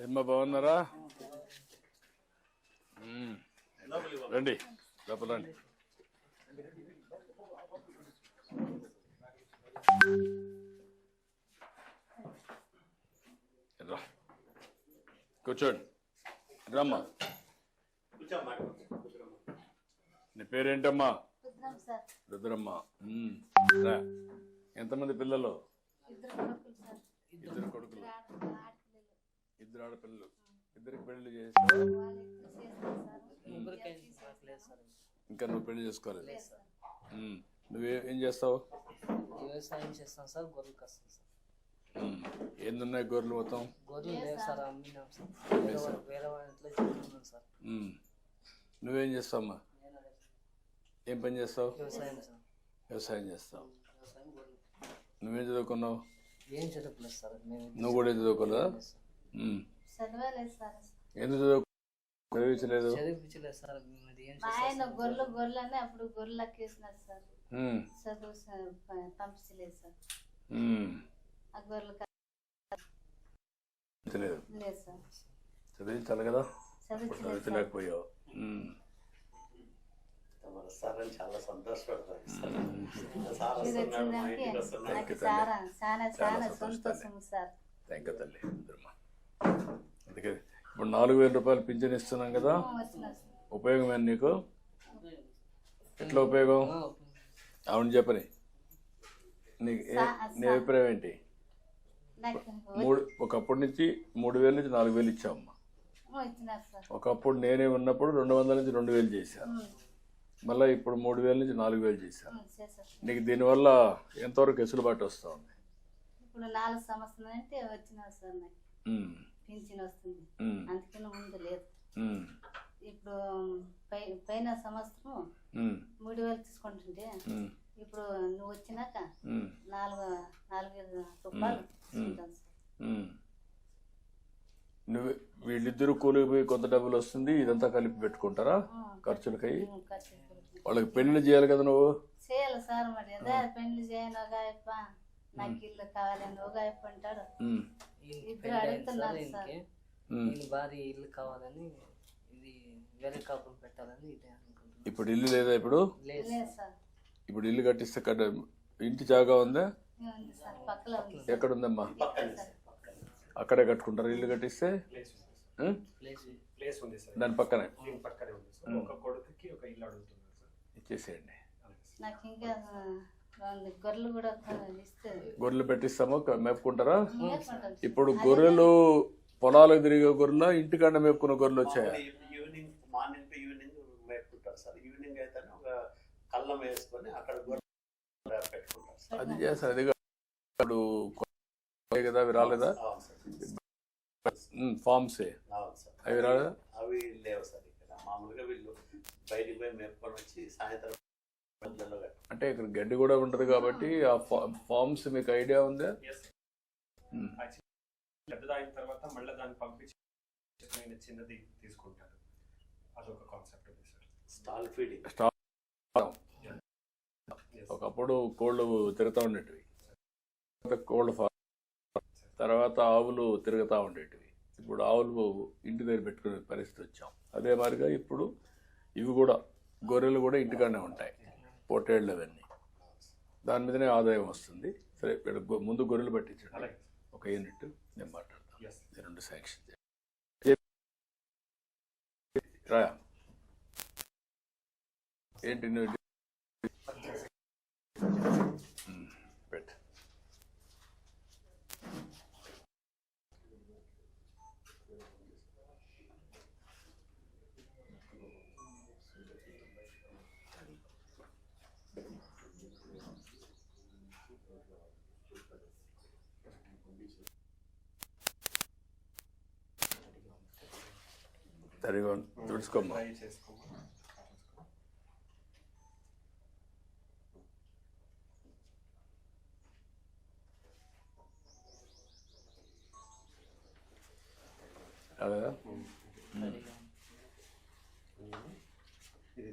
ఏమ్మా బాగున్నారా. రండి లోపల రండి. కూర్చోండి. రమ్మా. నీ పేరేంటమ్మా? రుద్రమ్మ. ఎంతమంది పిల్లలు? ఇద్దరు కొడుకులు. ఇద్దరు ఆడపిల్లలు. ఇద్దరు ఆడపిల్లలు ఇద్దరికి పెళ్ళి సార్ ఇంకా. నువ్వు పెళ్ళి చేసుకోలేదు. నువ్వే ఏం చేస్తావు? వ్యవసాయం చేస్తాం సార్ గొర్రెలు కస్తాం సార్. మ్మ్. ఏందున్నాయి గొర్రెలు మొత్తం? గొర్రెలు లేవు సార్ అమ్మినాం సార్. వేరే వాళ్ళ- ఇంట్లో. నువ్వేం చేస్తావమ్మా? ఏం పని చేస్తావు? వ్యవసాయం చేస్తావు. నువ్వేం చదువుకున్నావు? ఏం చదువుకోలేదు సార్ నువ్వు కూడా ఏం చదువుకోలేదా? ఎందుకు చదువు? చదివించలేదు. చదివించలేదు సార్ ఆయన గొర్రెలు అప్పుడు సార్. చదువు పంపించలేదు సార్. ఆ గొర్రెలు లేదు సార్. చదివించాలి కదా. చదివించలేకపోయావు. చాలా సంతోషపడతాను సార్. థ్యాంక్ యూ తల్లి. అందుకే ఇప్పుడు నాలుగు వేల రూపాయలు పింఛన్ ఇస్తున్నాం కదా. వచ్చినారు సార్ ఉపయోగం ఏంటి నీకు? ఎట్లా ఉపయోగం? అవును చెప్పని. నీకు నీ అభిప్రాయం ఏంటి? మూడు ఒకప్పటి నుంచి మూడు వేల నుంచి నాలుగు వేలు ఇచ్చామమ్మా ఒకప్పుడు నేనే ఉన్నప్పుడు రెండు వందల నుంచి రెండు వేలు చేశాను మళ్ళీ ఇప్పుడు మూడు వేల నుంచి నాలుగు వేలు చేశాను. నీకు దీనివల్ల ఎంతవరకు వెసులుబాటు వస్తూ ఉంది ఇప్పుడు నాలుగు సంవత్సరాలు అంటే వచ్చినారు సార్ నాకు. ఉమ్, పింఛన్ వస్తుంది. అందుకని ముందు లేదు. ఇప్పుడు పైన సంవత్సరం మూడు వేలు తీసుకుంటుంటే ఇప్పుడు నువ్వు వచ్చినాక నాలుగు నాలుగు వేల రూపాయలు తీసుకుంటాను. నువ్వు వీళ్ళిద్దరూ కూలికి పోయి కొంత డబ్బులు వస్తుంది ఇదంతా కలిపి పెట్టుకుంటారా? ఖర్చులకై. వాళ్ళకి పెళ్ళి చేయాలి కదా నువ్వు? చేయాలి సార్ మరి. పెళ్ళి చేయను నాకు ఇల్లు కావాలని ఒక అయ్యప్ప అంటాడు. ఇద్దరు అడుగుతున్నారు సార్. భార్య ఇల్లు కావాలని ఇది వేరే కాపురం పెట్టాలని ఇదే అనుకుంటున్నాం ఇప్పుడు ఇల్లు లేదా ఇప్పుడు? లేదు సార్. ఇప్పుడు ఇల్లు కట్టిస్తే కట్ట ఇంటి జాగా ఉందా? ఉంది సార్? పక్కలో ఉంది సార్. ఎక్కడ ఉందమ్మా? పక్కనే సార్. పక్కనే అక్కడే కట్టుకుంటారు ఇల్లు కట్టిస్తే? ప్లేస్ ఉంది సార్. ఉం? ప్లేస్ ప్లేస్ ఉంది సార్. దాని పక్కనే. దీని పక్కనే ఉంది సార్. ఒక కొడుకుకి ఒక ఇల్లు అడుగుతున్నారు సార్. ఇచ్చేసేయండి. నాకు ఇంకా గొర్రెలు పెట్టిస్తామో మేపుకుంటారా. ఇప్పుడు గొర్రెలు పొలాలకు తిరిగే గొర్రెలు ఇంటికాడ మేపుకున్న గొర్రెలు వచ్చాయా? ఈవినింగ్ మార్నింగ్ టు ఈవినింగ్ మేపుకుంటారు సార్. ఈవినింగ్ అయితే ఒక కళ్ళం వేసుకొని అక్కడ గొర్రె పెట్టుకుంటారు అది చేస్తారు అది కాదు. ఇప్పుడు కదా అవి రాలేదా? ఫామ్సే. సార్. అవి రాలేదా? అవి లేవు సార్ ఇక్కడ. మామూలుగా వీళ్ళు బయటికి పోయి మేపుకొని వచ్చి సాయంత్రం అంటే ఇక్కడ గడ్డి కూడా ఉంటది కాబట్టి ఆ ఫా- ఫామ్స్ మీకు ఐడియా ఉందా. Actually, పెద్దదైన తర్వాత మళ్ళీ దాన్ని పంపించి చిన్న చిన్నది తీసుకుంటారు అదొక కాన్సెప్ట్ ఉంది సార్. Stall feeding Yes. ఒకప్పుడు కోళ్ళు తిరుగుతూ ఉండేటివి. కోళ్ళ తర్వాత ఆవులు తిరుగుతూ ఉండేటివి. ఇప్పుడు ఆవులు ఇంటి దగ్గర పెట్టుకునే పరిస్థితి వచ్చాం. అదే మాదిరిగా ఇప్పుడు ఇవి కూడా గొర్రెలు కూడా ఇంటికాడనే ఉంటాయి. పొట్టేళ్ళు అవన్నీ. దాని మీదనే ఆదాయం వస్తుంది. సరే ఇక్కడ ముందు గొర్రెలు పట్టించండి. ఒక యూనిట్ నేను మాట్లాడతాను. రెండు శాంక్షన్ రా ఏంటి నువ్వు సరిగా తుడుచుకోమ్మా అలాగా ఇది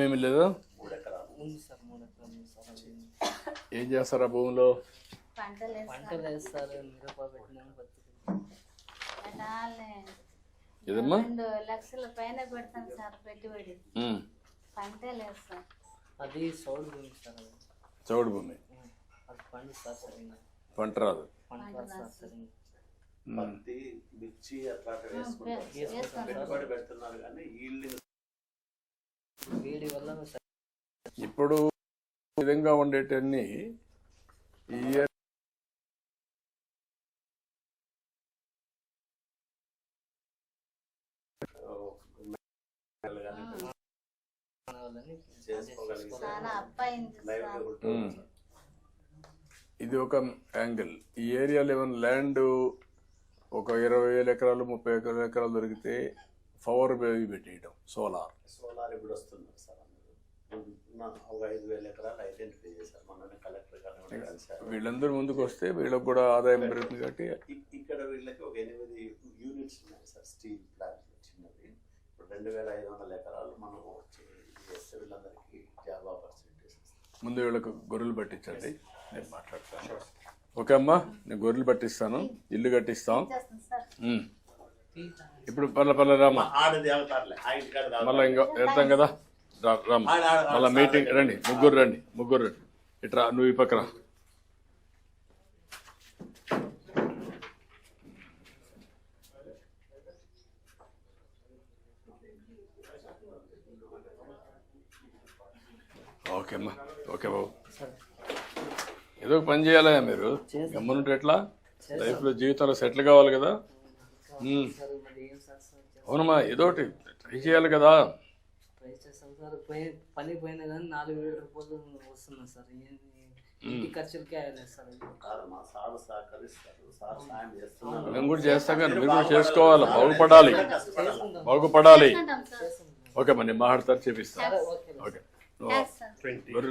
ఏమి లేదా ఏం చేస్తారు ఆ భూమిలో ఏదమ్మా? లక్షల పైన పెడతాం సార్ పెట్టుబడి. అది సౌడు భూమి సార్ చౌడు భూమి. పంట రాదు. పత్తి మిర్చి అట్లాంటివి వేసుకుంటారు వేస్తాం పెట్టుబడి పెడుతున్నారు కానీ వేడి వల్ల స- ఇప్పుడు విధంగా ఉండేటన్ని ఈ ఇయర్. ఇది ఒక యాంగిల్ ఈ ఏరియాలో ఏమైనా ల్యాండ్ ఒక ఇరవై వేల ఎకరాలు ముప్పై వేల ఎకరాలు దొరికితే పవర్ బేబీ పెట్టేయటం సోలార్. సోలార్ ఇప్పుడు వస్తున్నారు సార్ ఒక ఐదు వేల ఎకరాలు ఐడెంటిఫై చేశారు. మొన్ననే కలెక్టర్ గారు వీళ్ళందరూ ముందుకు వస్తే వీళ్ళకి కూడా ఆదాయం పెరుగుతుంది కాబట్టి ఇక్కడ వీళ్ళకి ఒక ఎనిమిది యూనిట్స్ ఉన్నాయి సార్. స్టీల్ ప్లాంట్ చిన్నది. ఇప్పుడు రెండు వేల ఐదు వందల ఎకరాలు మనం వచ్చి చేస్తే వీళ్ళందరికీ జాబ్ ఆపర్చునిటీస్ ముందు వీళ్ళకు గొర్రెలు పట్టించండి. నేను మాట్లాడతాను. ఓకే అమ్మా నేను గొర్రెలు పట్టిస్తాను. ఇల్లు కట్టిస్తాం. ఇప్పుడు ఆ ఇంటికాడ కాదు. మళ్ళీ ఇంకా వెళ్తాం కదా? రా రామ్మా. ఆడ- ఆడ- మళ్ళీ మీటింగ్ రండి ముగ్గురు రండి ముగ్గురు రండి. ఇట్రా నువ్వు ఈ పక్కన ఓకే అమ్మా. ఓకే బాబు. ఏదో ఒక పని చేయాలా మీరు. గమ్మునుంటే ఎట్లా? లైఫ్లో జీవితంలో సెటిల్ కావాలి కదా? అవునమ్మా ఏదో ఒకటి ట్రై చేయాలి కదా. ట్రై చేస్తాం సార్. పోయి పని పోయినా కానీ నాలుగు వేల రూపాయలు వస్తున్నాయి సార్. మేము. కూడా చేస్తాం కానీ మీరు కూడా చేసుకోవాలి బాగుపడాలి. బాగుపడాలి ఓకే మరి నేను మాట్లాడతాను చేపిస్తాను సరే ఓకే.